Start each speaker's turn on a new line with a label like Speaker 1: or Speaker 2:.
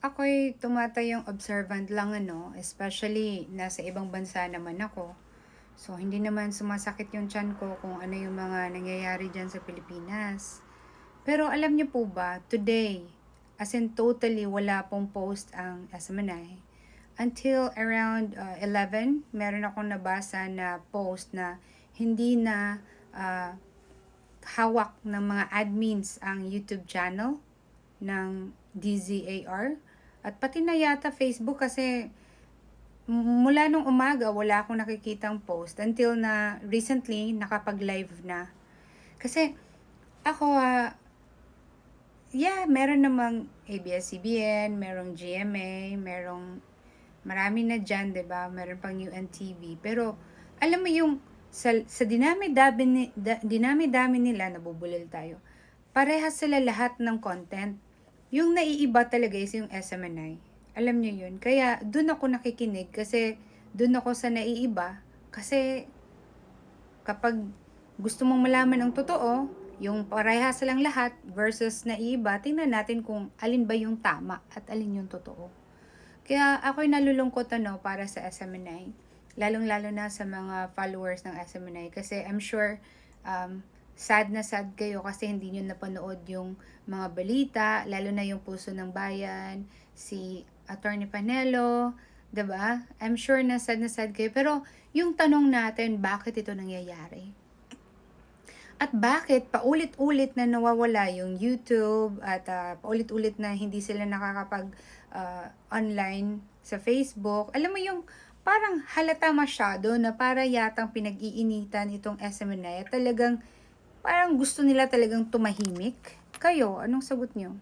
Speaker 1: ako'y tumatayong observant lang ano, especially nasa ibang bansa naman ako. So, hindi naman sumasakit yung tiyan ko kung ano yung mga nangyayari dyan sa Pilipinas. Pero alam niyo po ba, today, as in totally wala pong post ang SMNI. Until around uh, 11, meron akong nabasa na post na hindi na uh, hawak ng mga admins ang YouTube channel ng DZAR. At pati na yata Facebook kasi mula nung umaga wala akong nakikitang post until na recently nakapag-live na. Kasi ako ah, yeah, meron namang ABS-CBN, merong GMA, merong marami na dyan, 'di ba? Meron pang UNTV. Pero alam mo yung sa, sa dinami-dami da, dinami-dami nila nabubulil tayo. Parehas sila lahat ng content. Yung naiiba talaga is yung SMNI. Alam niyo yun. Kaya doon ako nakikinig kasi doon ako sa naiiba kasi kapag gusto mong malaman ang totoo, yung parehas silang lahat versus naiiba, tingnan natin kung alin ba yung tama at alin yung totoo. Kaya ako'y nalulungkot ano para sa SMNI. Lalong-lalo na sa mga followers ng SMNI. Kasi I'm sure um, sad na sad kayo kasi hindi nyo napanood yung mga balita, lalo na yung Puso ng Bayan, si Attorney Panelo, 'di ba? I'm sure na sad na sad kayo. Pero yung tanong natin, bakit ito nangyayari? At bakit paulit-ulit na nawawala yung YouTube at ah, paulit-ulit na hindi sila nakakapag ah, online sa Facebook? Alam mo yung parang halata masyado na para yatang pinag-iinitan itong SMNI at talagang parang gusto nila talagang tumahimik. Kayo, anong sagot nyo?